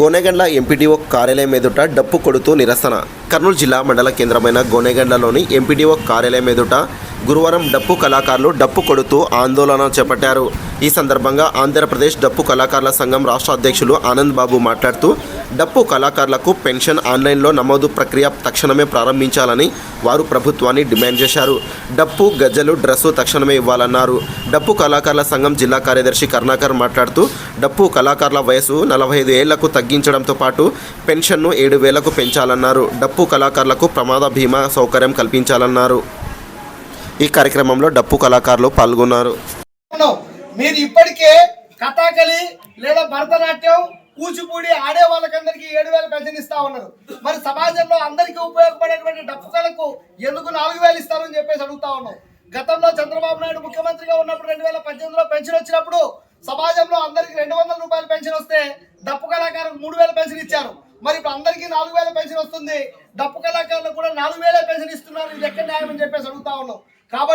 Gonegandla MPDO కార్యాలయం ఎదుట డప్పు కొడుతూ నిరసన. కర్నూలు జిల్లా మండల కేంద్రమైన గోనెగండ్లలోని ఎంపీడీఓ కార్యాలయం ఎదుట గురువారం డప్పు కళాకారులు డప్పు కొడుతూ ఆందోళన చేపట్టారు. ఈ సందర్భంగా ఆంధ్రప్రదేశ్ డప్పు కళాకారుల సంఘం రాష్ట్ర అధ్యక్షులు ఆనంద్ బాబు మాట్లాడుతూ డప్పు కళాకారులకు పెన్షన్ ఆన్లైన్లో నమోదు ప్రక్రియ తక్షణమే ప్రారంభించాలని వారు ప్రభుత్వాన్ని డిమాండ్ చేశారు. డప్పు గజ్జలు డ్రెస్సు తక్షణమే ఇవ్వాలన్నారు. డప్పు కళాకారుల సంఘం జిల్లా కార్యదర్శి కరుణాకర్ మాట్లాడుతూ డప్పు కళాకారుల వయసు నలభై ఐదు ఏళ్ళకు తగ్గించడంతో పాటు పెన్షన్ను ఏడు వేలకు పెంచాలన్నారు. డప్పు కళాకారులకు ప్రమాద బీమా సౌకర్యం కల్పించాలన్నారు. ఈ కార్యక్రమంలో డప్పు కళాకారులు పాల్గొన్నారు. మీరు ఇప్పటికే కథాకళి లేదా భరతనాట్యం కూచిపూడి ఆడే వాళ్ళకందరికీ ఏడు వేల పెన్షన్ ఇస్తా ఉన్నారు. మరి సమాజంలో అందరికీ ఉపయోగపడేటువంటి డప్పు కళకు ఎందుకు నాలుగు వేలు ఇస్తారని చెప్పేసి అడుగుతా ఉన్నాం. గతంలో చంద్రబాబు నాయుడు ముఖ్యమంత్రిగా ఉన్నప్పుడు రెండు వేల పద్దెనిమిదిలో పెన్షన్ వచ్చినప్పుడు సమాజంలో అందరికి రెండు వందల రూపాయల పెన్షన్ వస్తే డప్పు కళాకారులకు మూడు వేల పెన్షన్ ఇచ్చారు. మరి ఇప్పుడు అందరికీ నాలుగు వేల పెన్షన్ వస్తుంది. డప్పు కళాకారులకు కూడా నాలుగు వేల పెన్షన్ ఇస్తున్నారు. ఇది ఎక్కడ న్యాయం అని చెప్పేసి అడుగుతా ఉన్నాం. కాబట్టి